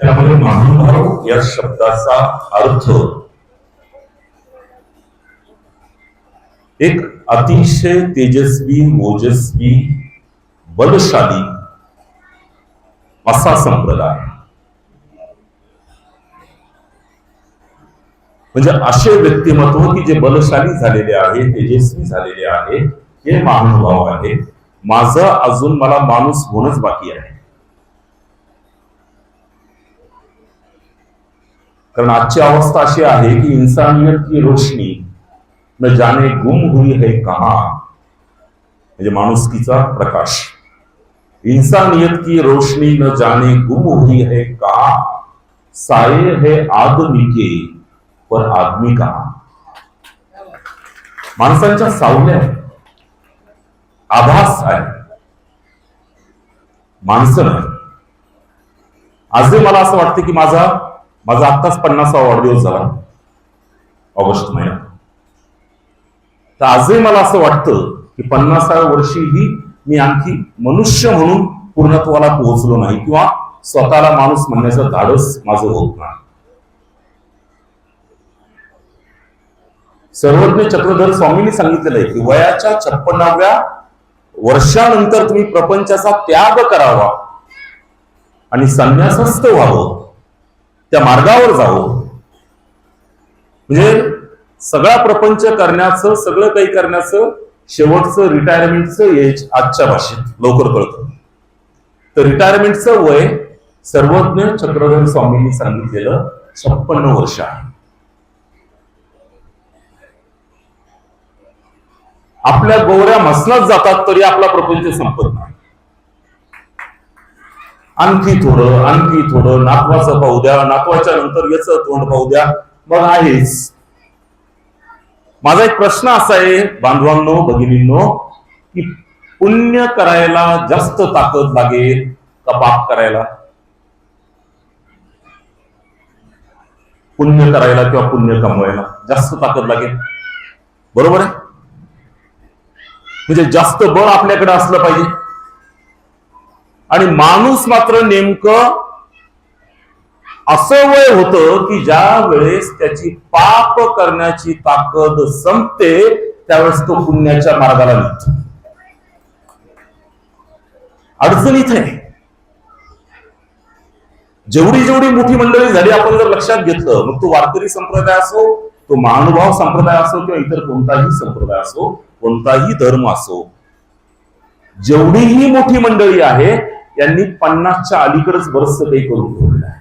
त्यामुळे महानुभाव या शब्दाचा अर्थ एक अतिशय तेजस्वी ओजस्वी बलशाली असा संप्रदाय. म्हणजे असे व्यक्तिमत्व की जे बलशाली झालेले आहे तेजस्वी झालेले आहे हे महानुभाव आहे. माझं अजून मला माणूस होणंच बाकी आहे. कारण आजची अवस्था अशी आहे की इन्सानियत की रोशनी न जाने गुम हुई है कहा? म्हणजे माणुसकीचा प्रकाश. इंसानियत की रोशनी न जाने गुम हुई है कहा? साये है आदमी के पर आदमी कहा? माणसांच्या सावल्या आभास आहे. माणसं नाही. आजही मला असं वाटतं की माझा माझा आत्ताच पन्नासावा वाढदिवस झाला. ऑगस्ट महिन्यात तर आजही मला असं वाटतं की पन्नासाव्या वर्षीही मी आणखी मनुष्य म्हणून पूर्णत्वाला पोहोचलो नाही किंवा स्वतःला माणूस म्हणण्याचं धाडस माझं होत नाही. सर्वज्ञ चक्रधर स्वामींनी सांगितलेलं आहे की वयाच्या छप्पन्नाव्या वर्षानंतर तुम्ही प्रपंचाचा त्याग करावा आणि संन्यासस्थ व्हावं. त्या मार्गावर जावं. म्हणजे सगळा प्रपंच करण्याचं सगळं काही करण्याचं शेवटचं रिटायरमेंटचं एज आजच्या भाषेत लवकर कळतं. तर रिटायरमेंटचं वय सर्वज्ञ चक्रधर स्वामींनी सांगितलेलं छप्पन्न वर्ष आहे. आपल्या गोवऱ्या मसनात जातात तरी आपला प्रपंच संपत नाही. आणखी थोडं आणखी थोडं. नातवाचं पाहू द्या. नातवाच्या नंतर याच तोंड पाहू द्या. मग आहेच. माझा एक प्रश्न असा आहे बांधवांनो भगिनींनो की पुण्य करायला जास्त ताकद लागेल का पाप करायला? पुण्य करायला किंवा पुण्य कमवायला जास्त ताकद लागेल. बरोबर आहे? म्हणजे जास्त बळ आपल्याकडे असलं पाहिजे. आणि माणूस मात्र नेमकं असं वय होतं की ज्या वेळेस त्याची पाप करण्याची ताकद संपते त्यावेळेस तो पुण्याच्या मार्गाला निघतो. अडचण आहे. जेवढी जेवढी मोठी मंडळी झाली आपण जर लक्षात घेतलं मग तो वारकरी संप्रदाय असो तो महानुभाव संप्रदाय असो किंवा इतर कोणताही संप्रदाय असो कोणताही धर्म असो जेवढीही मोठी मंडळी आहे यांनी पन्नासच्या अलीकडेच बरंच काही करून ठेवलेलं आहे.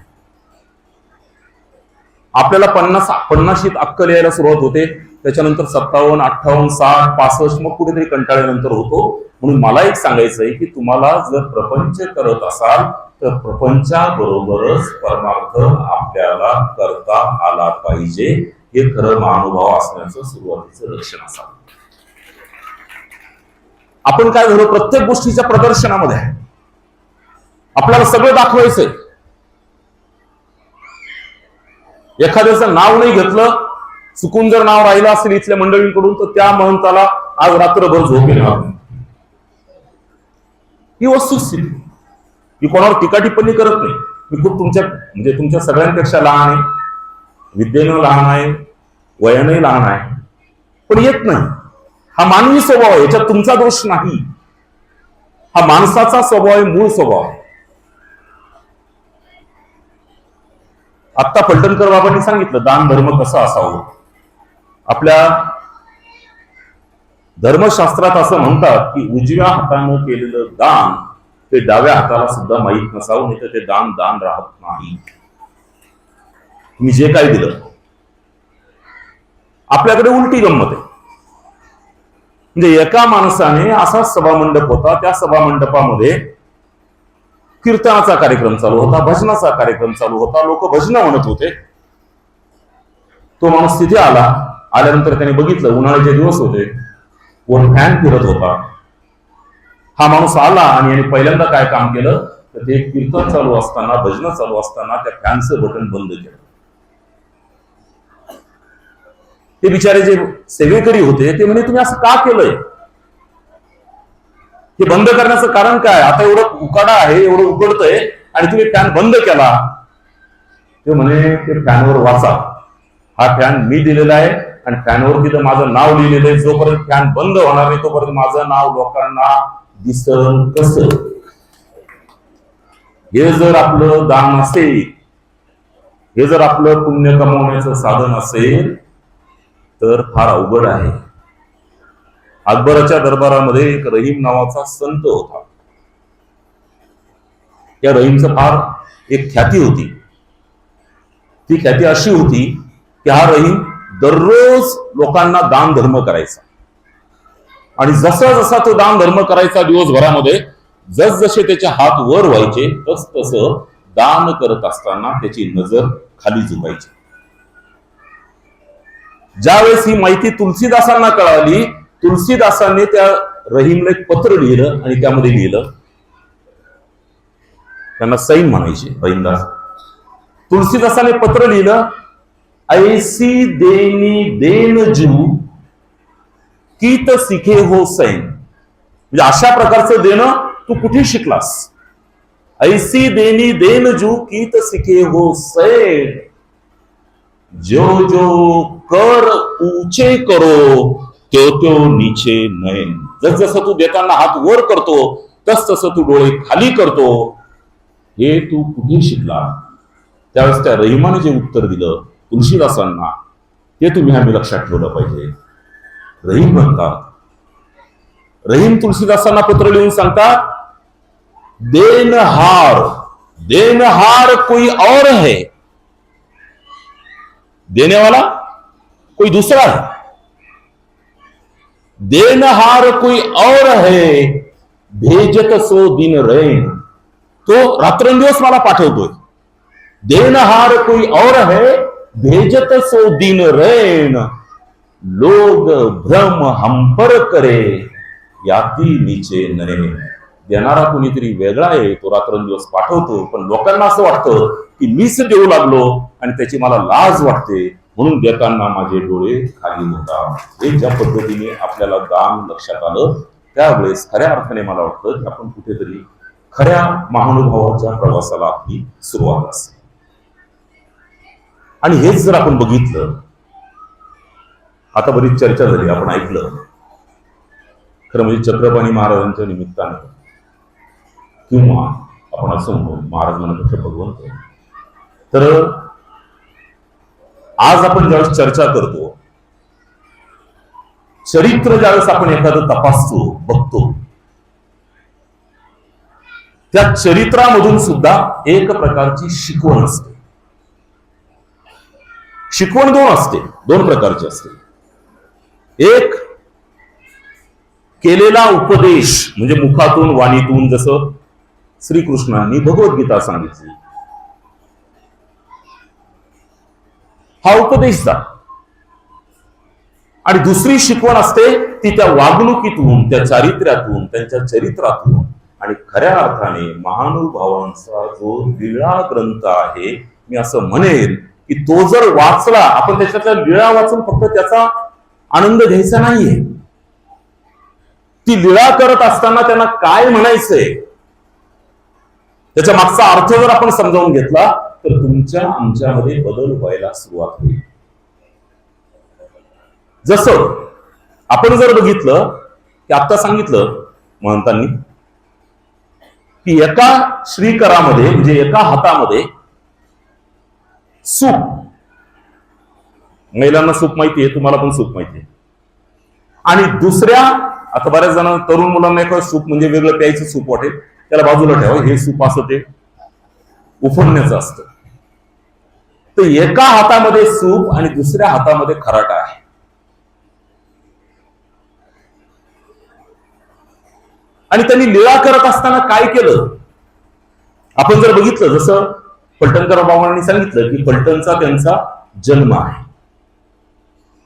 आपल्याला पन्नास पन्नाशीत अक्कल यायला सुरुवात होते. त्याच्यानंतर सत्तावन्न अठ्ठावन्न साठ पासष्ट मग कुठेतरी कंटाळ्यानंतर होतो. म्हणून मला एक सांगायचं आहे की तुम्हाला जर प्रपंच करत असाल तर प्रपंचाबरोबरच परमार्थ आपल्याला करता आला पाहिजे. हे खरं महानुभाव असण्याचं सुरुवातीचं लक्षण असावं. आपण काय झालो? प्रत्येक गोष्टीच्या प्रदर्शनामध्ये आहे. आपल्याला सगळं दाखवायचंय. एखाद्याचं नाव नाही घेतलं चुकून जर नाव राहिलं असेल इथल्या मंडळींकडून तर त्या महंताला आज रात्रभर झोप येणार ही वस्तुस्थिती मी कोणावर टीका टिप्पणी करत नाही. मी खूप तुमच्या म्हणजे तुमच्या सगळ्यांपेक्षा लहान आहे. विद्येनं लहान आहे. वयानंही लहान आहे. पण येत नाही. हा मानवी स्वभाव आहे. याच्यात तुमचा दोष नाही. हा माणसाचा स्वभाव आहे मूळ स्वभाव आहे. आत्ता फलटणकर बाबांनी सांगितलं दान धर्म कसा असावं? आपल्या धर्मशास्त्रात असं म्हणतात की उजव्या हातानं केलेलं दान ते डाव्या हाताला सुद्धा माहीत नसावं नाही तर ते दान दान राहत नाही. मी जे काय दिलं आपल्याकडे उलटी गंमत आहे. म्हणजे एका माणसाने असा सभामंडप होता त्या सभामंडपामध्ये कीर्तनाचा कार्यक्रम चालू होता भजनाचा कार्यक्रम चालू होता लोक भजन म्हणत होते. तो माणूस तिथे आला आल्यानंतर त्याने बघितलं उन्हाळ्याचे दिवस होते वर फॅन फिरत होता. हा माणूस आला आणि याने पहिल्यांदा काय काम केलं? तर ते कीर्तन चालू असताना भजन चालू असताना त्या फॅनचं बटन बंद केलं. ते बिचारे जे सेवेकरी होते ते म्हणे तुम्ही असं का केलंय? ते बंद करण्याचं कारण काय? आता एवढं उकाडा आहे एवढं उकडतंय आणि तुम्ही फॅन बंद केला. ते म्हणे ते फॅनवर वाचा. हा फॅन मी दिलेला आहे आणि फॅनवर तिथं माझं नाव लिहिलेलं आहे. जोपर्यंत फॅन बंद होणार नाही तोपर्यंत माझं नाव लोकांना दिसन कसं? हे जर आपलं दान असेल हे जर आपलं पुण्य कमवण्याचं साधन असेल तर फार अवघड आहे. अकबराच्या दरबारामध्ये एक रहीम नावाचा संत होता. या रहीमचं फार एक ख्याती होती. ती ख्याती अशी होती की हा रहीम दररोज लोकांना दान धर्म करायचा. आणि जसा जसा तो दान धर्म करायचा दिवसभरामध्ये जसजसे त्याचे हात वर व्हायचे तस तसं दान करत असताना त्याची नजर खाली झुकायची. ज्यावेळेस ही माहिती तुलसीदासांना कळाली तुलसीदासांनी त्या रहीमला एक पत्र लिहिलं आणि त्यामध्ये लिहिलं. त्यांना सैन म्हणायचे रहीमदास. तुलसीदासाने पत्र लिहिलं ऐसी देनी देन जू कीत सिखे हो सैन. म्हणजे अशा प्रकारचं देणं तू कुठे शिकलास? ऐसी देनी देन जू कीत सिखे हो सैन. जो जो कर ऊंचे करो त्यो त्यो नीचे नयन. जस जसं तू देताना हात वर करतो तस तसं तू डोळे खाली करतो. हे तू कुठे शिकला त्यावेळेस त्या रहिमाने जे उत्तर दिलं तुलसीदासांना ते तुम्ही आम्ही लक्षात ठेवलं पाहिजे. रहीम म्हणतात. रहीम तुलसीदासांना पत्र लिहून सांगतात देनहार देनहार कोई और है. देने वाला कोई दुसरा है देनहार कोई और है भेजत सो दिन रैन तो रात्रंदिवस मला पाठवतोय. देनहार कोई और है भेजत सो दिन रैन लोग भ्रम हंपर करे याती नीचे नयन देणारा कोणीतरी वेगळा आहे तो रात्रंदिवस पाठवतो. पण लोकांना असं वाटतं की मीच देऊ लागलो आणि त्याची मला लाज वाटते. म्हणून देताना माझे डोळे खाली होतात हे ज्या पद्धतीने आपल्याला दान लक्षात आलं त्यावेळेस खऱ्या अर्थाने मला वाटतं की आपण कुठेतरी खऱ्या महानुभावाच्या प्रवासाला आपली सुरुवात असते आणि हेच जर आपण बघितलं आता बरीच चर्चा झाली आपण ऐकलं. खरं म्हणजे चक्रपाणी महाराजांच्या निमित्तानं किंवा आपण असं म्हणू महाराज म्हणत भगवंत. तर आज आपण ज्यावेळेस चर्चा करतो चरित्र ज्यावेळेस आपण एखादं तपासतो बघतो त्या चरित्रामधून सुद्धा एक प्रकारची शिकवण असते. शिकवण दोन असते दोन प्रकारची असते. एक केलेला उपदेश म्हणजे मुखातून वाणीतून जसं श्रीकृष्णांनी भगवद्गीता सांगितली हा उपदेश जा आणि दुसरी शिकवण असते ती त्या वागणुकीतून त्या चारित्र्यातून त्यांच्या चरित्रातून. आणि खऱ्या अर्थाने महानुभावांचा जो लिळा ग्रंथ आहे मी असं म्हणेन की तो जर वाचला आपण त्याच्यातल्या लिळा वाचून फक्त त्याचा आनंद घ्यायचा नाहीये. ती लिळा करत असताना त्यांना काय म्हणायचंय? त्याच्या मागचा अर्थ जर आपण समजावून घेतला तर तुमच्या आमच्यामध्ये बदल व्हायला सुरुवात होईल. जसं आपण जर बघितलं की आता सांगितलं महंतांनी की एका श्रीकरामध्ये म्हणजे एका हातामध्ये सूप महिलांना सूप माहिती तुम्हाला पण सूप माहिती आहे आणि दुसऱ्या आता बऱ्याच जण तरुण मुलांना एका सूप म्हणजे वेगळं प्यायचं सूप वाटेल त्याला बाजूला ठेवा हे सूप असं ते. उफणण्याचं असतं. तर एका हातामध्ये सूप आणि दुसऱ्या हातामध्ये खराटा आहे. आणि त्यांनी लिळा करत असताना काय केलं? आपण जर बघितलं जसं पलटणकर बाबांनी सांगितलं की पलटणचा त्यांचा जन्म आहे.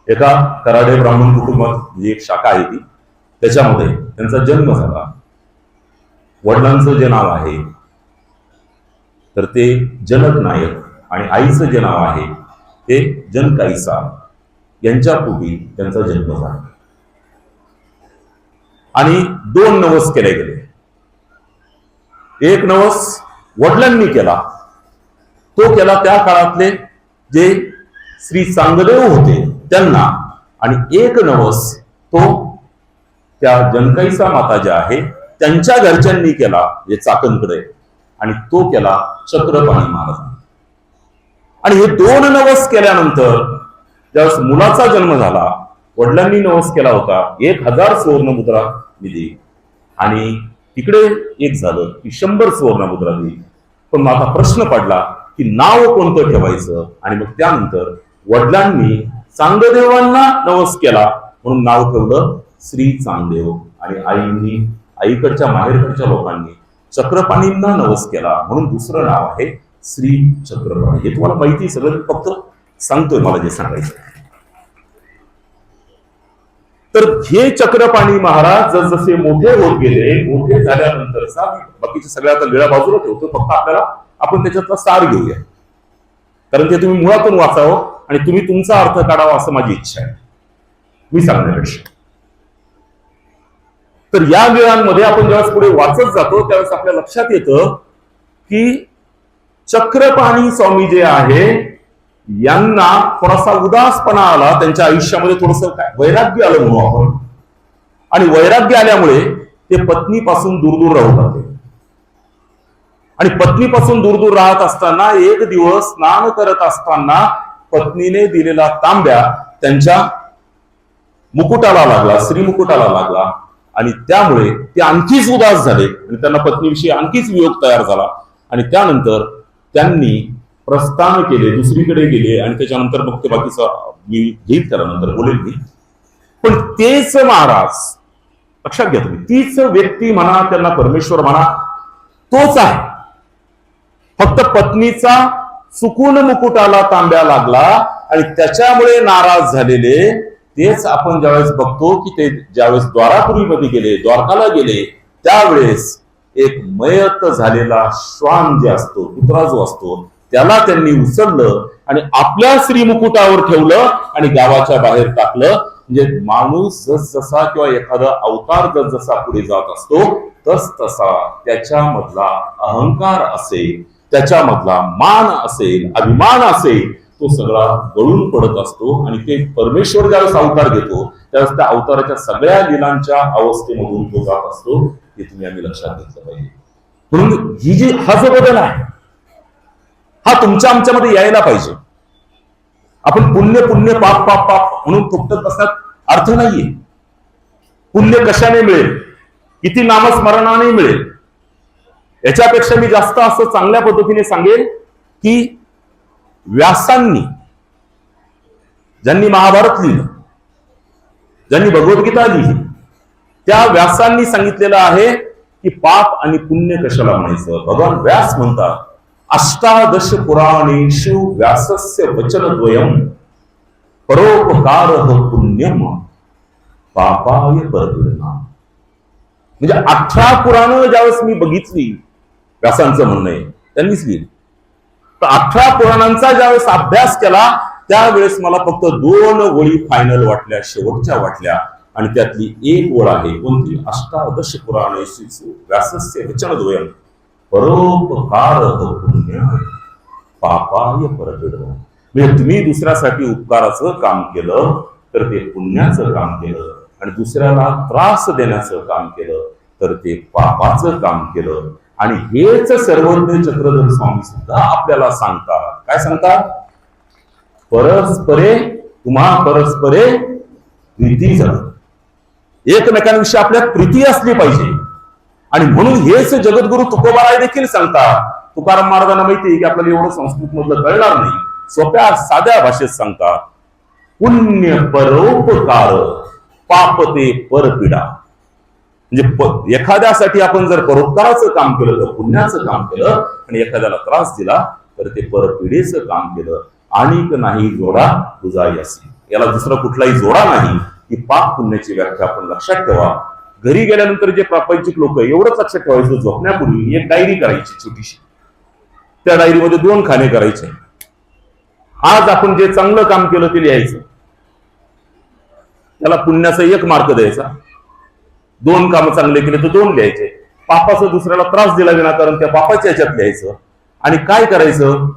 एका कराडे ब्राह्मण कुटुंबात जी एक शाखा आहे ती त्याच्यामध्ये त्यांचा जन्म झाला. वडिलांचं जे नाव आहे तर ते जनक नायक आणि आईचं जे नाव आहे ते जनकाईसा. यांच्या पोटी त्यांचा जन्म झाला. आणि दोन नवस केले गेले. एक नवस वडिलांनी केला. तो केला त्या काळातले जे श्री चांगदेव होते त्यांना. आणि एक नवस तो त्या जनकैसा माता ज्या आहे त्यांच्या घरच्यांनी केला जे चाकणकडे. आणि तो केला चक्रपाणी महाराज आणि हे दोन नवस केल्यानंतर ज्यावेळेस मुलाचा जन्म झाला वडिलांनी नवस केला होता एक हजार सुवर्ण मुद्रा दिली. आणि तिकडे एक झालं की शंभर सुवर्ण मुद्रा दिली. पण मग आता प्रश्न पडला की नाव कोणतं ठेवायचं? आणि मग त्यानंतर वडिलांनी चांगदेवांना नवस केला म्हणून नाव ठेवलं श्री चांगदेव. आणि आईंनी आईकडच्या माहेरकडच्या लोकांनी चक्रपाणींना नवस केला. म्हणून दुसरं नाव आहे श्री चक्रपाणी. हे तुम्हाला माहिती सगळं. फक्त सांगतोय मला जे सांगायचं तर हे चक्रपाणी महाराज जसजसे मोठे होत गेले मोठे झाल्यानंतरचा बाकीच्या सगळ्या आता वेळा बाजूला ठेवतो. फक्त आपल्याला आपण त्याच्यातला सार घेऊया. कारण ते तुम्ही मुळातून वाचावं आणि तुम्ही तुमचा अर्थ काढावा असं माझी इच्छा आहे. मी सांगण्यापेक्षा. तर या वेळांमध्ये आपण ज्यावेळेस पुढे वाचत जातो त्यावेळेस आपल्या लक्षात येतं की चक्रपाणी स्वामी जे आहे यांना थोडासा उदासपणा आला त्यांच्या आयुष्यामध्ये थोडस काय वैराग्य आलं म्हणू आपण. आणि वैराग्य आल्यामुळे ते पत्नीपासून दूर दूर राहू लागले आणि पत्नीपासून दूर दूर राहत असताना एक दिवस स्नान करत असताना पत्नीने दिलेला तांब्या त्यांच्या मुकुटाला लागला श्रीमुकुटाला लागला. आणि त्यामुळे ते आणखीच उदास झाले आणि त्यांना पत्नीविषयी आणखीच वियोग तयार झाला. आणि त्यानंतर त्यांनी प्रस्थान केले दुसरीकडे गेले आणि त्याच्यानंतर मग ते बाकीचं मी घेईल त्याला नंतर बोलेल मी. पण तेच महाराज लक्षात घ्या तुम्ही तीच व्यक्ती म्हणा त्यांना परमेश्वर म्हणा तोच आहे. फक्त पत्नीचा चुकून मुकुटाला तांब्या लागला आणि त्याच्यामुळे नाराज झालेले तेच आपण ज्यावेळेस बघतो की ते ज्यावेळेस द्वारापुरीमध्ये गेले द्वारकाला गेले त्यावेळेस एक मयत झालेला श्वान जे असतो कुत्रा जो असतो त्याला त्यांनी उचललं आणि आपल्या श्रीमुकुटावर ठेवलं आणि गावाच्या बाहेर टाकलं. म्हणजे माणूस जसा किंवा एखादा अवतार जसजसा पुढे जात असतो तस तसा त्याच्यामधला अहंकार असेल त्याच्यामधला मान असेल अभिमान असेल तो सगळा गळून पडत असतो आणि ते परमेश्वर ज्यावेळेस अवतार घेतो त्यावेळेस त्या अवताराच्या सगळ्या लिलांच्या अवस्थेमधून तो जात असतो हे तुम्ही आम्ही लक्षात घेतलं पाहिजे. म्हणून ही जी हा जो बदल आहे हा तुमच्या आमच्यामध्ये यायला पाहिजे. आपण पुण्य पुण्य पाप पाप पाप म्हणून फुकटत बसण्यात अर्थ नाहीये. पुण्य कशाने मिळेल? किती नामस्मरणाने मिळेल. याच्यापेक्षा मी जास्त असं चांगल्या पद्धतीने सांगेल की व्यासांनी ज्यांनी महाभारत लिहिलं ज्यांनी भगवद्गीता लिहिली त्या व्यासांनी सांगितलेलं आहे की पाप आणि पुण्य कशाला म्हणायचं? भगवान व्यास म्हणतात अष्टादश पुराणेषु व्यासस्य वचनद्वयम परोपकार पुण्यम पापाय परदुर्ना. म्हणजे अठरा पुराणं ज्यावेळेस मी बघितली व्यासांचं म्हणणं आहे त्यांनीच लिहिली. अठरा पुराणांचा ज्यावेळेस अभ्यास केला त्यावेळेस मला फक्त दोन ओळी फायनल वाटल्या शेवटच्या वाटल्या. आणि त्यातली एक ओळ आहे कोणती? अष्टादश पुराण व्यासस्य वचनद्वयम. परोपकार पुण्य पापाय परदुर्ना म्हणजे तुम्ही दुसऱ्यासाठी उपकाराचं काम केलं तर ते पुण्याचं काम केलं. आणि दुसऱ्याला त्रास देण्याचं काम केलं तर ते पापाचं काम केलं. आणि हेच सर्वज्ञ चक्रधर स्वामी सुद्धा आपल्याला सांगतात. काय सांगतात? परस्परे तुम्हा परस्परे प्रीती जरा एकमेकांविषयी आपल्यात प्रीती असली पाहिजे. आणि म्हणून हेच जगद्गुरु तुकोबाराय देखील सांगतात. तुकाराम महाराजांना माहिती आहे की आपल्याला एवढं संस्कृत मधलं कळणार नाही. सोप्या साध्या भाषेत सांगतात. पुण्य परोपकार पाप ते परपीडा. म्हणजे एखाद्यासाठी आपण जर परोपकाराचं काम केलं तर पुण्याचं काम केलं आणि एखाद्याला त्रास दिला तर ते परपिढीचं काम केलं. आणिक नाही जोडा तुझा असे याला दुसरा कुठलाही जोडा नाही की पाप पुण्याची व्याख्या आपण लक्षात ठेवा. घरी गेल्यानंतर जे प्रापंचिक लोक एवढंच लक्षात ठेवायचं झोपण्यापूर्वी एक डायरी करायची छोटीशी. त्या डायरीमध्ये दोन खाणे करायचे. आज आपण जे चांगलं काम केलं ते लिहायचं. त्याला पुण्याचा एक मार्क द्यायचा. दोन कामं चांगले केले तर दोन लिहायचे. पापाचा दुसऱ्याला त्रास दिला विनाकारण त्या बापाच्या याच्यात लिहायचं. आणि काय करायचं?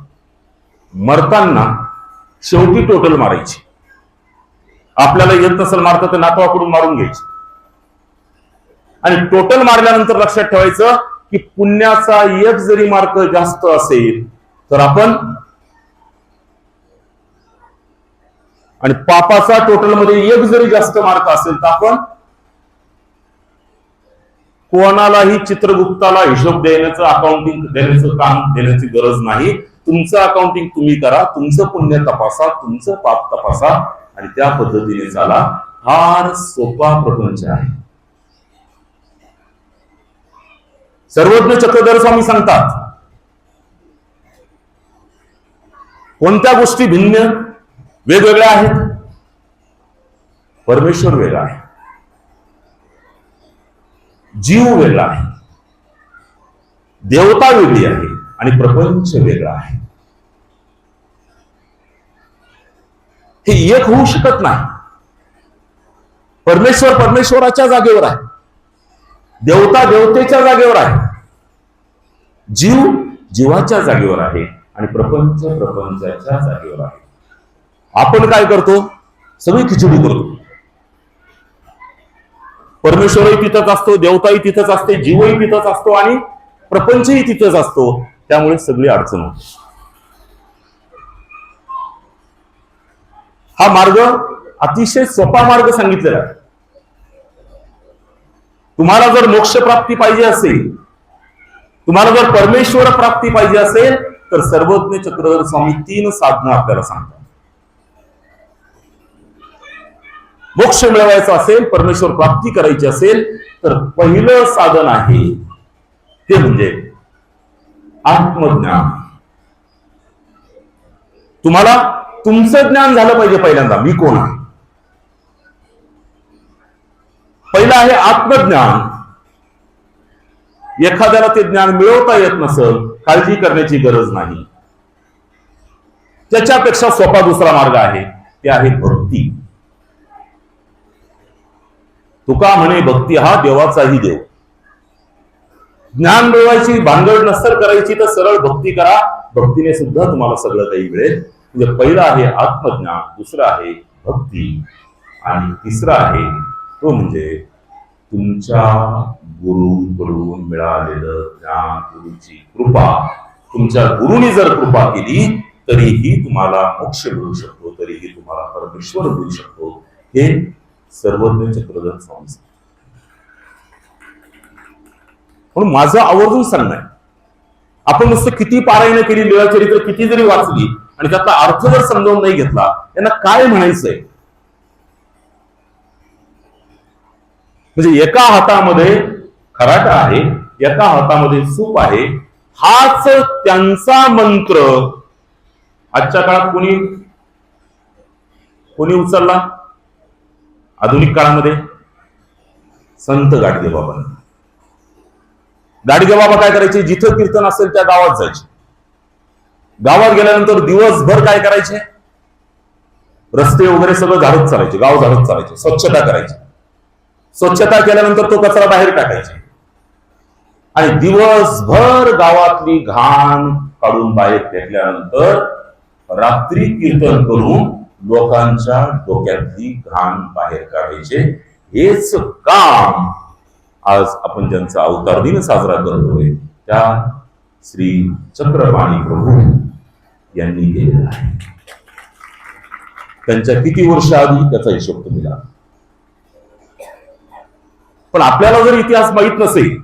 मरताना शेवटी टोटल मारायची. आपल्याला येत नसेल मारता तर नातवाकडून मारून घ्यायची. आणि टोटल मारल्यानंतर लक्षात ठेवायचं की पुण्याचा एक जरी मार्क जास्त असेल तर आपण आणि पापाचा टोटलमध्ये एक जरी जास्त मार्क असेल तर आपण कोणालाही चित्रगुप्ताला हिशोब देण्याचं अकाउंटिंग देण्याचं काम देण्याची गरज नाही. तुमचं अकाउंटिंग तुम्ही करा तुमचं पुण्य तपासा तुमचं पाप तपासा आणि त्या पद्धतीने चाला फार सोपा प्रपंच आहे. सर्वज्ञ चक्रधर स्वामी सांगतात कोणत्या गोष्टी भिन्न वेगवेगळ्या आहेत? परमेश्वर वेगळा आहे. जीव वेगळा आहे. देवता वेगळी आहे आणि प्रपंच वेगळा आहे. हे एक होऊ शकत नाही. परमेश्वर परमेश्वराच्या जागेवर आहे. देवता देवतेच्या जागेवर आहे. जीव जीवाच्या जागेवर आहे आणि प्रपंच प्रपंचाच्या जागेवर आहे. आपण काय करतो? सगळी खिचडी करतो. परमेश्वरही तिथंच असतो देवताही तिथंच असते जीवही तिथंच असतो आणि प्रपंचही तिथंच असतो. त्यामुळे सगळी अडचण होते. हा मार्ग अतिशय सोपा मार्ग सांगितलेला आहे. तुम्हाला जर मोक्ष प्राप्ती पाहिजे असेल तुम्हाला जर परमेश्वर प्राप्ती पाहिजे असेल तर सर्वज्ञ चक्रधर स्वामी तीन साधनं आपल्याला सांगतात. मोक्ष मिळवायचा असेल परमेश्वर प्राप्ती करायची असेल तर पहिलं साधन आहे ते म्हणजे आत्मज्ञान. तुम्हाला तुमचं ज्ञान झालं पाहिजे पहिल्यांदा. मी कोण आहे? पहिलं आहे आत्मज्ञान. एखाद्याला ते ज्ञान मिळवता येत नसल काळजी करण्याची गरज नाही. त्याच्यापेक्षा सोपा दुसरा मार्ग आहे ते आहे भक्ती. तुका म्हणे भक्ती हा देवाचाही देव. ज्ञान मिळवायची भानगड नसर करायची तर सरळ भक्ती करा. भक्तीने सुद्धा तुम्हाला सगळं काही मिळेल. म्हणजे पहिलं आहे आत्मज्ञान दुसरं आहे भक्ती आणि तिसरं आहे तो म्हणजे तुमच्या गुरुकडून मिळालेलं ज्ञान गुरुची कृपा. तुमच्या गुरुनी जर कृपा केली तरीही तुम्हाला मोक्ष मिळू शकतो तरीही तुम्हाला परमेश्वर मिळू शकतो. हे सर्वज्ञ चक्रधर स्वामी. म्हणून माझं आवर्जून सांगणं आहे. आपण नुसतं किती पारायण केली लिळाचरित्र किती जरी वाचली आणि त्यातला अर्थ जर समजावून नाही घेतला त्यांना काय म्हणायचंय? म्हणजे एका हातामध्ये खराटा आहे एका हातामध्ये सूप आहे हाच त्यांचा मंत्र. आजच्या काळात कोणी कोणी उचलला? आधुनिक काळामध्ये? संत गाडगे गाडगेबाबा गाडगे बाबा काय करायचे? जिथं कीर्तन असेल त्या गावात जायचे. गावात गेल्यानंतर दिवसभर काय करायचे? रस्ते वगैरे सगळं झाडत चालायचे गाव झाडत चालायचे स्वच्छता करायची. स्वच्छता केल्यानंतर तो कचरा बाहेर टाकायचे. आणि दिवसभर गावातली घाण काढून बाहेर फेकल्यानंतर रात्री कीर्तन करून लोकांच्या डोक्यातली घाण बाहेर काढायचे हेच काम आज आपण ज्यांचा अवतार दिन साजरा करतोय त्या श्री चक्रपाणी प्रभू यांनी केलेला आहे. त्यांच्या किती वर्ष आधी त्याचा हिशोब तुम्ही पण आपल्याला जर इतिहास माहीत नसेल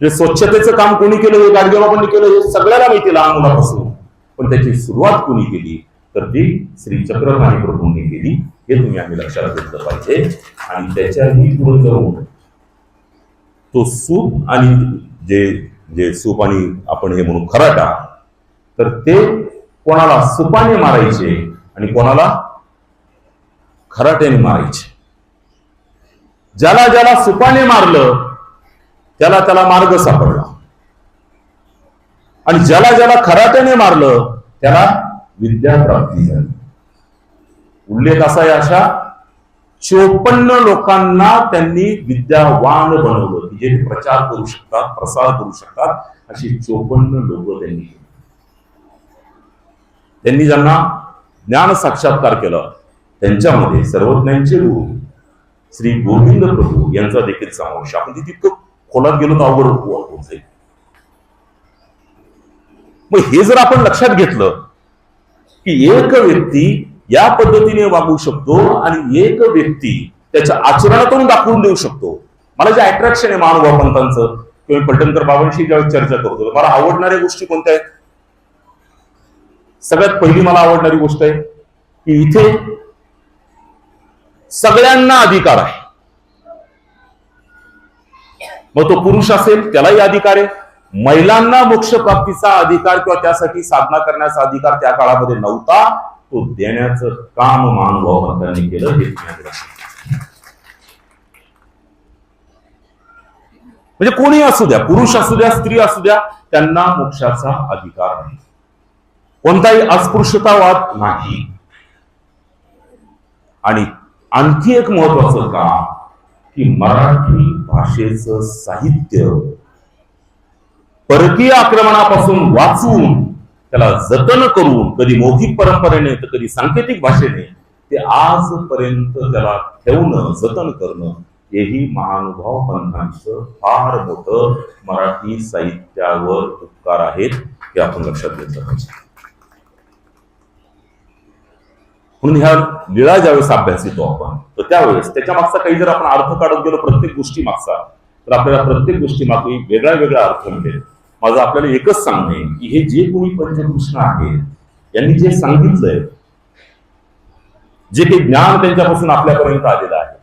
हे स्वच्छतेचं काम कोणी केलं हे गाडगेबाबांनी केलं हे सगळ्याला माहिती लहान मुलापासून. पण त्याची सुरुवात कोणी केली? तर ती श्री चक्रपाणी प्रभूंनी केली. हे तुम्ही आम्ही लक्षात घेतलं पाहिजे. आणि त्याच्याही पुढे जाऊन तो सूप आणि जे जे सूप आणि आपण हे म्हणू खराटा तर ते कोणाला सुपाने मारायचे आणि कोणाला खराट्याने मारायचे. ज्याला ज्याला सुपाने मारलं त्याला त्याला मार्ग सापडला. आणि ज्याला ज्याला खराट्याने मारलं त्याला विद्या प्राप्ती झाली. उल्लेख असा आहे अशा चोपन्न लोकांना त्यांनी विद्यावान बनवलं. की जे प्रचार करू शकतात प्रसार करू शकतात अशी चोपन्न लोक त्यांनी त्यांनी ज्यांना ज्ञान साक्षात्कार केला त्यांच्यामध्ये सर्वज्ञांचे गुरु श्री गोविंद प्रभू यांचा देखील समावेश आपण तितकं खोलात गेलो तर अवघड होऊन जाईल. मग हे जर आपण लक्षात घेतलं की एक व्यक्ती या पद्धतीने वागू शकतो आणि एक व्यक्ती त्याच्या आचरणातून दाखवून देऊ शकतो. मला जे अट्रॅक्शन आहे महानुभाव पंतांचं किंवा पलटणकर बाबांशी ज्यावेळेस चर्चा करतो मला आवडणाऱ्या गोष्टी कोणत्या आहेत? सगळ्यात पहिली मला आवडणारी गोष्ट आहे की इथे सगळ्यांना अधिकार आहे. मग तो पुरुष असेल त्यालाही अधिकार आहे. महिलांना मोक्षप्राप्तीचा अधिकार किंवा त्यासाठी साधना करण्याचा अधिकार त्या काळामध्ये नव्हता तो देण्याचं काम महानुभाव केलं हे म्हणजे कोणी असू द्या पुरुष असू द्या स्त्री असू द्या त्यांना मोक्षाचा अधिकार नाही. कोणताही अस्पृश्यतावाद नाही. आणि आणखी एक महत्वाचं काम की मराठी भाषेचं साहित्य परकीय आक्रमणापासून वाचून त्याला जतन करून कधी मौखिक परंपरेने तर कधी सांकेतिक भाषेने ते आजपर्यंत त्याला ठेवणं जतन करणं हेही महानुभाव पंथांचं फार मोठं मराठी साहित्यावर उपकार आहेत हे आपण लक्षात घेतलं पाहिजे. म्हणून ह्या लिळा ज्यावेळेस अभ्यास येतो आपण तर त्यावेळेस त्याच्या मागचा काही जर आपण अर्थ काढत गेलो प्रत्येक गोष्टी मागचा तर आपल्याला प्रत्येक गोष्टी मागे वेगळा वेगळा अर्थ मिळेल. माझं आपल्याला एकच सांगणे की हे जे कोणी पंचकृष्ण आहेत यांनी जे सांगितलंय जे काही ज्ञान त्यांच्यापासून आपल्यापर्यंत आलेलं आहे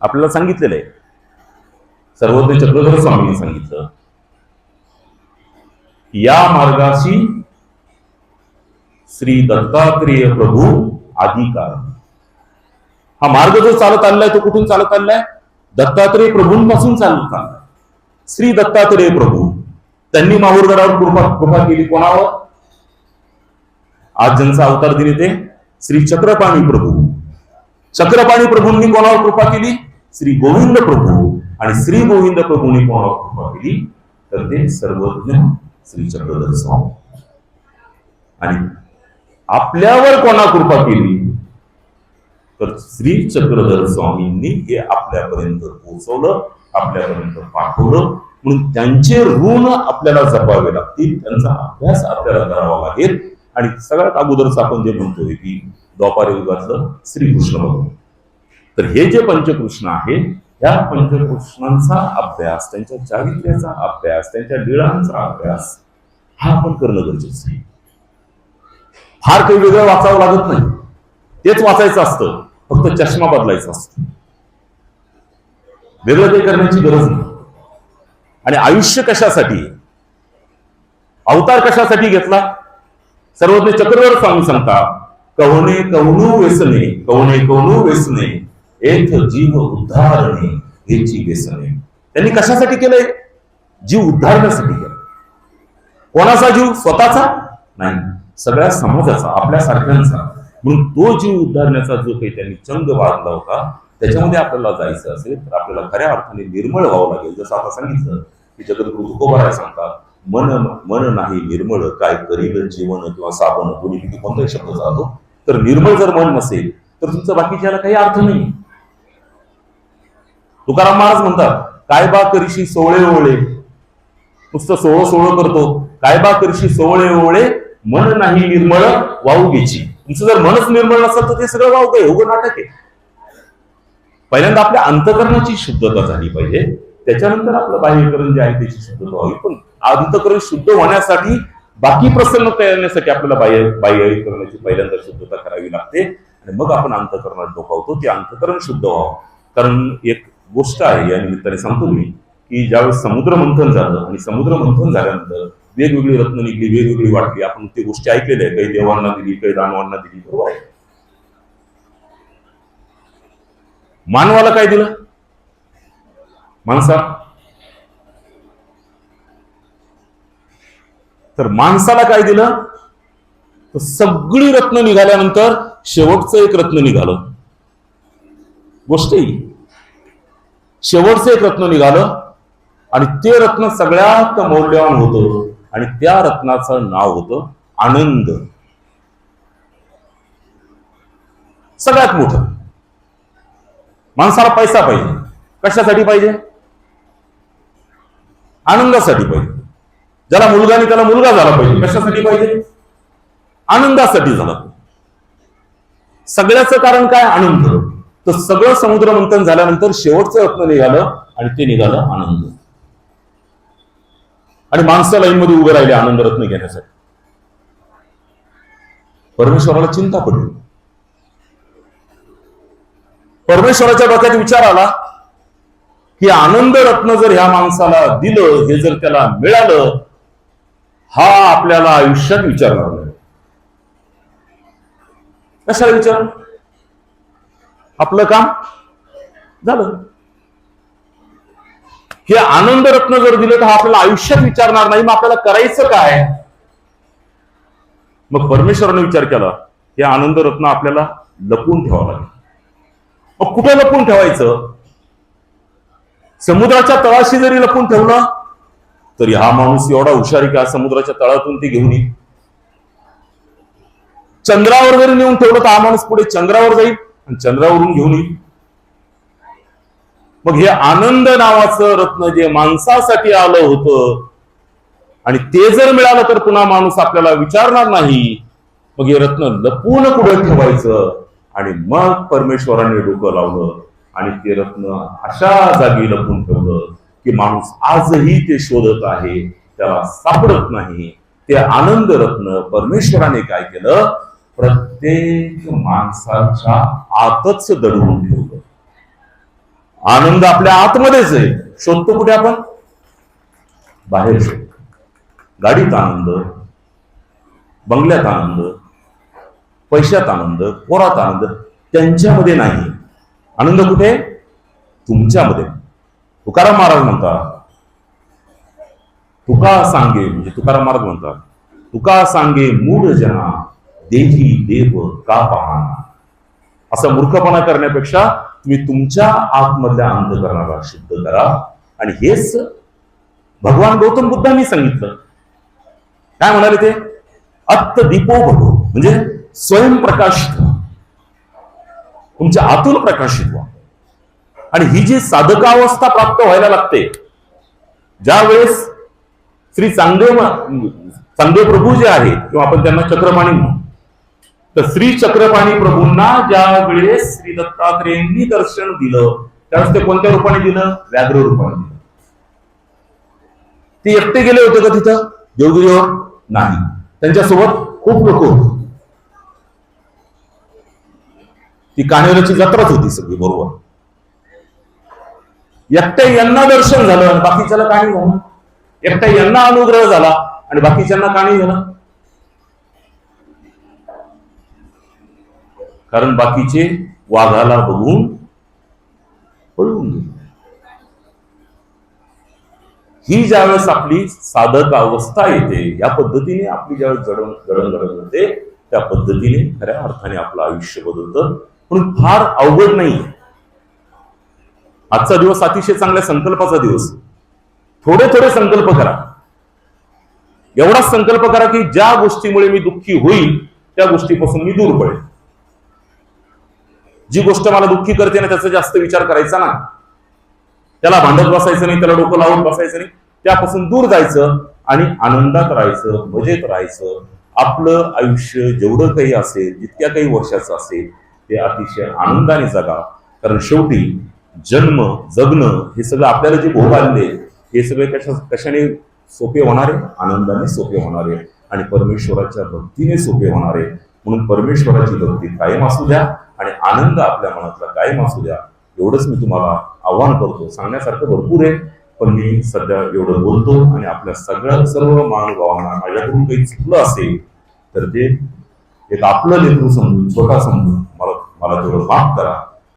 आपल्याला सांगितलेलं आहे. सर्वज्ञ चक्रधर स्वामींनी सांगितलं या मार्गाशी श्री दत्तात्रेय प्रभू अधिकार हा मार्ग जो चालत आलाय तो कुठून चालत आलाय दत्तात्रेय प्रभूंपासून चालत आलाय श्री दत्तात्रेय प्रभू. त्यांनी माहूरगडावर कृपा कृपा केली कोणावर? आज ज्यांचा अवतार दिले ते श्री चक्रपाणी प्रभू. चक्रपाणी प्रभूंनी कोणावर कृपा केली? श्री गोविंद प्रभू. आणि श्री गोविंद प्रभूंनी कोणावर कृपा केली? तर ते सर्वज्ञ श्री चक्रधर स्वामी. आणि आपल्यावर कोणा कृपा केली? तर श्री चक्रधर स्वामींनी हे आपल्यापर्यंत पोहोचवलं आपल्यापर्यंत पाठवलं. म्हणून त्यांचे ऋण आपल्याला जपावे लागतील त्यांचा अभ्यास आपल्याला करावा लागेल. आणि सगळ्यात अगोदरच आपण जे म्हणतोय की द्वापार युगातलं श्रीकृष्ण भगवान तर हे जे पंचकृष्ण आहेत या पंचकृष्णांचा अभ्यास त्यांच्या चारित्र्याचा अभ्यास त्यांच्या लीळांचा अभ्यास हा आपण करणं गरजेचं आहे. फार काही वेगळं वाचावं लागत नाही. तेच वाचायचं असतं. फक्त चष्मा बदलायचा असतो. वेगळं काही करण्याची गरज नाही. आणि आयुष्य कशासाठी? अवतार कशासाठी घेतला? सर्वज्ञ चक्रवर सांगू सांगता कवणे कवणू व्यसने कवणे कवणू व्यसने एक जीव उद्धारणे हेची व्यसने. त्यांनी कशासाठी केलंय? जीव उद्धारण्यासाठी केलं कोणाचा जीव? स्वतःचा? नाही. सगळ्या समाजाचा आपल्या सारख्यांचा. म्हणून तो जीव उद्धारण्याचा जो काही त्यांनी चंग बांधला होता त्याच्यामध्ये आपल्याला जायचं असेल तर आपल्याला खऱ्या अर्थाने निर्मळ व्हावं लागेल. जसं आता सांगितलं की जगद्गुरु तुकोबाराय सांगतात मन मन नाही निर्मळ काय करील जीवन किंवा साबण दोन्ही कोणताही शब्द जातो तर निर्मळ जर मन नसेल तर तुमचं बाकीच्याला काही अर्थ नाही. तुकाराम महाराज म्हणतात काय बा करशी सोळे ओळे. नुसतं सोळं सोळं करतो काय बा करशी सोळे ओळे मन नाही निर्मळ वाहू घ्यायची. तुमचं जर मनच निर्मळ नसेल तर ते सगळं वावग योग नाटक आहे. पहिल्यांदा आपल्या अंतकरणाची शुद्धता झाली पाहिजे. त्याच्यानंतर आपलं बाह्यकरण जे आहे त्याची शुद्धता व्हावी. पण अंतकरण शुद्ध होण्यासाठी बाकी प्रसन्नता येण्यासाठी आपल्याला बाह्य बाह्यकरणाची पहिल्यांदा शुद्धता करावी लागते. आणि मग आपण अंतकरणात डोकावतो ते अंतकरण शुद्ध व्हावं. कारण एक गोष्ट आहे या निमित्ताने सांगतो मी की ज्यावेळेस समुद्र मंथन झालं आणि समुद्र मंथन झाल्यानंतर वेगवेगळी रत्न निघली वेगवेगळी वाटली. आपण ते गोष्टी ऐकलेल्या आहे काही देवांना दिली काही दानवांना दिली. बरोबर आहे? मानवाला काय दिलं? माणसा? तर माणसाला काय दिलं? तर सगळी रत्न निघाल्यानंतर शेवटचं एक रत्न निघालं. गोष्ट ही. शेवटचं एक रत्न निघालं आणि ते रत्न सगळ्यात मौल्यवान होतं. आणि त्या रत्नाचं नाव होतं आनंद. सगळ्यात मोठं. माणसाला पैसा पाहिजे. कशासाठी पाहिजे? आनंदासाठी पाहिजे. ज्याला मुलगा त्याला मुलगा झाला पाहिजे कशासाठी पाहिजे? आनंदासाठी झाला पाहिजे. सगळ्याचं कारण काय? आनंद. तर सगळं समुद्र मंथन झाल्यानंतर शेवटचं रत्न निघालं आणि ते निघालं आनंद. आणि माणसं लाईनमध्ये उभे राहिले आनंद रत्न घेण्यासाठी. परमेश्वराला चिंता पडली. परमेश्वराच्या डोक्यात विचार आला की आनंद रत्न जर ह्या माणसाला दिलं हे जर त्याला मिळालं हा आपल्याला आयुष्यात विचारणार नाही. कशाला विचार आपलं काम झालं. हे आनंद रत्न जर दिलं तर हा आपल्याला आयुष्यात विचारणार नाही. मग आपल्याला करायचं काय? मग परमेश्वराने विचार केला हे आनंद रत्न आपल्याला लपून ठेवावं लागेल. मग कुठे लपून ठेवायचं? समुद्राच्या तळाशी जरी लपून ठेवलं तरी हा माणूस एवढा हुशारी का समुद्राच्या तळातून ती घेऊन येईल. चंद्रावर जरी नेऊन ठेवलं तर हा माणूस पुढे चंद्रावर जाईल आणि चंद्रावरून घेऊन येईल. मग हे आनंद नावाचं रत्न जे माणसासाठी आलं होतं आणि ते जर मिळालं तर पुन्हा माणूस आपल्याला विचारणार नाही. मग हे रत्न लपून कुठं ठेवायचं आणि मग परमेश्वराने डोकं लावलं आणि ते रत्न अशा जागी लपून ठेवलं की माणूस आजही ते शोधत आहे त्याला सापडत नाही. ते आनंद रत्न परमेश्वराने काय केलं? प्रत्येक माणसाच्या आतच दडवून ठेवलं. आनंद आपल्या आतमध्येच आहे. शोधतो कुठे आपण? बाहेर गाडीत आनंद बंगल्यात आनंद पैशात आनंद पोरात आनंद त्यांच्यामध्ये नाही. आनंद कुठे? तुमच्यामध्ये. तुकाराम महाराज म्हणतात तुका सांगे म्हणजे तुकाराम महाराज म्हणतात तुका सांगे मूढ जना देही देव का पहा असा मूर्खपणा करण्यापेक्षा तुम्ही तुमच्या आतमधल्या अंधकरणाला शुद्ध करा. आणि हेच भगवान गौतम बुद्धांनी सांगितलं. काय म्हणाले ते? अत्त दीपो भगो म्हणजे स्वयंप्रकाशित व्हा. तुमच्या आतून प्रकाशित व्हा. आणि ही जी साधकावस्था प्राप्त व्हायला लागते ज्या वेळेस श्री चांगदेव चांगदेव प्रभू जे आहेत किंवा आपण त्यांना चक्रपाणी म्हणू तर श्री चक्रपाणी प्रभूंना ज्या वेळेस श्री दत्तात्रेयांनी दर्शन दिलं त्यावेळेस ते कोणत्या रूपाने दिलं? व्याघ्र रूपाने दिलं. ते एकटे गेले होते का तिथं? देवगिरीवर नाही. त्यांच्यासोबत खूप लोक होते. ती कानेराची जत्राच होती सगळी बरोबर. एकट्या यांना दर्शन झालं आणि बाकीच्याला काही झालं एकट्या यांना अनुग्रह झाला आणि बाकीच्यांना काही नाही झाला. कारण बाकीचे वाघाला बघून पळून गेले. ही ज्यावेळेस आपली साधक अवस्था येते या पद्धतीने आपली ज्यावेळेस जडण जडणघडण होते त्या पद्धतीने खऱ्या अर्थाने आपलं आयुष्य बदलतं. म्हणून फार अवघड नाही आजचा दिवस अतिशय चांगल्या संकल्पाचा दिवस. थोडे थोडे संकल्प करा. एवढाच संकल्प करा की ज्या गोष्टीमुळे मी दुःखी होईल त्या गोष्टीपासून मी दूर पडेल जी गोष्ट मला दुःखी करते ना त्याचा जास्त विचार करायचा ना. त्याला भांडत बसायचं नाही त्याला डोकं लावून बसायचं नाही. त्यापासून दूर जायचं आणि आनंदात राहायचं मजेत राहायचं. आपलं आयुष्य जेवढं काही असेल जितक्या काही वर्षाचं असेल ते अतिशय आनंदाने जगा. कारण शेवटी जन्म जगणं हे सगळं आपल्याला जे भोग आले हे सगळे कशा कशाने सोपे होणारे? आनंदाने सोपे होणारे. आणि परमेश्वराच्या भक्तीने सोपे होणारे. म्हणून परमेश्वराची भक्ती कायम असू द्या आणि आनंद आपल्या मनातला कायम असू द्या. एवढंच मी तुम्हाला आव्हान करतो. सांगण्यासारखं भरपूर आहे पण मी सध्या एवढं बोलतो आणि आपल्या सगळ्या सर्व महानुभावांना माझ्याकडून काही चुकलं असेल तर ते एक आपलं लेकरू समजून छोटा समजून मला मला तेवढं माफ करा.